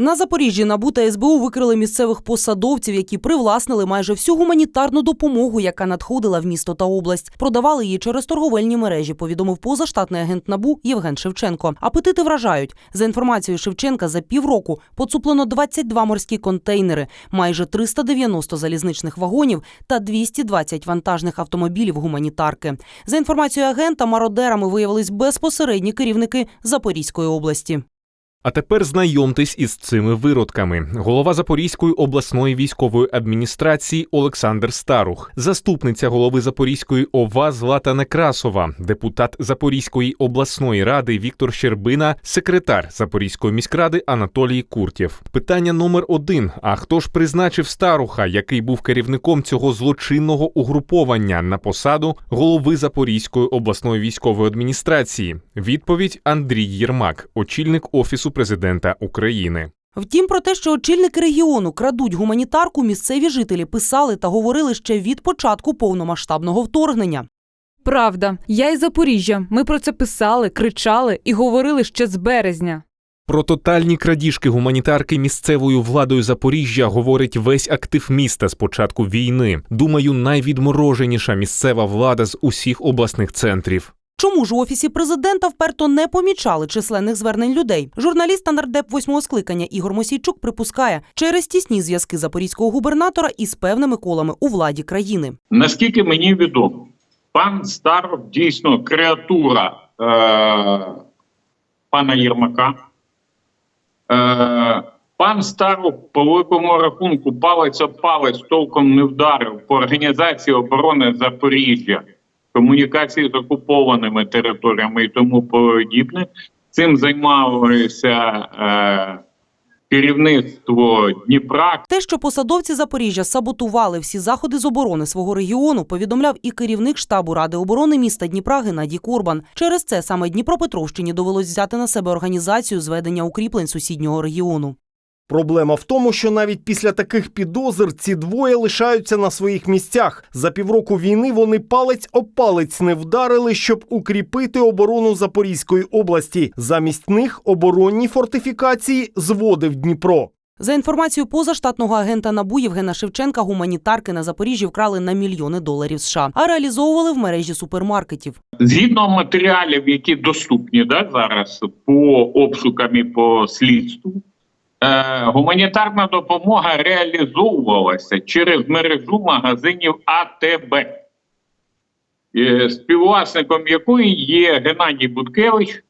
На Запоріжжі НАБУ та СБУ викрили місцевих посадовців, які привласнили майже всю гуманітарну допомогу, яка надходила в місто та область. Продавали її через торговельні мережі. Повідомив позаштатний агент НАБУ Євген Шевченко. Апетити вражають. За інформацією Шевченка, за півроку поцуплено 22 морські контейнери, майже 390 залізничних вагонів та 220 вантажних автомобілів гуманітарки. За інформацією агента, мародерами виявились безпосередні керівники Запорізької області. А тепер знайомтесь із цими виродками. Голова Запорізької обласної військової адміністрації Олександр Старух, заступниця голови Запорізької ОВА Злата Некрасова, депутат Запорізької обласної ради Віктор Щербина, секретар Запорізької міськради Анатолій Куртєв. Питання номер один: а хто ж призначив Старуха, який був керівником цього злочинного угруповання на посаду голови Запорізької обласної військової адміністрації? Відповідь Андрій Єрмак, очільник офісу президента України. Втім, про те, що очільники регіону крадуть гуманітарку, місцеві жителі писали та говорили ще від початку повномасштабного вторгнення. Правда, я із Запоріжжя. Ми про це писали, кричали і говорили ще з березня. Про тотальні крадіжки гуманітарки місцевою владою Запоріжжя говорить весь актив міста з початку війни. Думаю, найвідмороженіша місцева влада з усіх обласних центрів. Чому ж у офісі президента вперто не помічали численних звернень людей? Журналіст та нардеп восьмого скликання Ігор Мосійчук припускає через тісні зв'язки запорізького губернатора із певними колами у владі країни. Наскільки мені відомо, пан Старов дійсно креатура е, пана Єрмака. Е, пан Старов, по великому рахунку, палець об палець толком не вдарив по організації оборони Запоріжжя, комунікації з окупованими територіями і тому подібне. Цим займалося е, керівництво Дніпра, Те, що посадовці Запоріжжя саботували всі заходи з оборони свого регіону, повідомляв і керівник штабу ради оборони міста Дніпра Геннадій Корбан. Через це саме Дніпропетровщині довелось взяти на себе організацію зведення укріплень сусіднього регіону. Проблема в тому, що навіть після таких підозр ці двоє лишаються на своїх місцях. За півроку війни вони палець об палець не вдарили, щоб укріпити оборону Запорізької області. Замість них оборонні фортифікації зводив Дніпро. За інформацією позаштатного агента НАБУ Євгена Шевченка, гуманітарки на Запоріжжі вкрали на мільйони доларів США, а реалізовували в мережі супермаркетів. Згідно матеріалів, які доступні да, зараз по обшукам і по слідству, е, гуманітарна допомога реалізовувалася через мережу магазинів АТБ, е, співвласником якої є Геннадій Буткевич,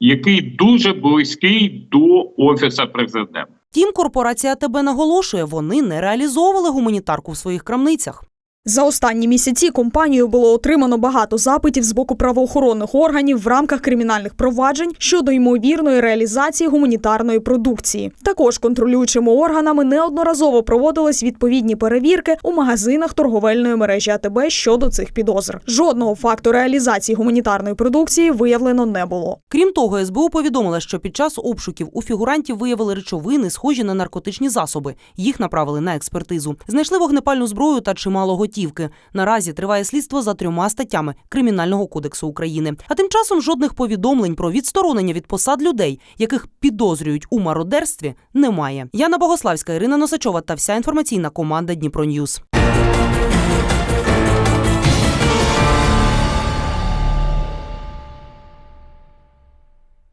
який дуже близький до офісу президента. Втім, корпорація ТБ наголошує, вони не реалізовували гуманітарку в своїх крамницях. За останні місяці компанією було отримано багато запитів з боку правоохоронних органів в рамках кримінальних проваджень щодо ймовірної реалізації гуманітарної продукції. Також контролюючими органами неодноразово проводились відповідні перевірки у магазинах торговельної мережі АТБ щодо цих підозр. Жодного факту реалізації гуманітарної продукції виявлено не було. Крім того, СБУ повідомила, що під час обшуків у фігурантів виявили речовини, схожі на наркотичні засоби. Їх направили на експертизу. Знайшли вогнепальну зброю та чимало готівки. Наразі триває слідство за трьома статтями Кримінального кодексу України. А тим часом жодних повідомлень про відсторонення від посад людей, яких підозрюють у мародерстві, немає. Яна Богославська, Ірина Носачова та вся інформаційна команда Дніпро Ньюс.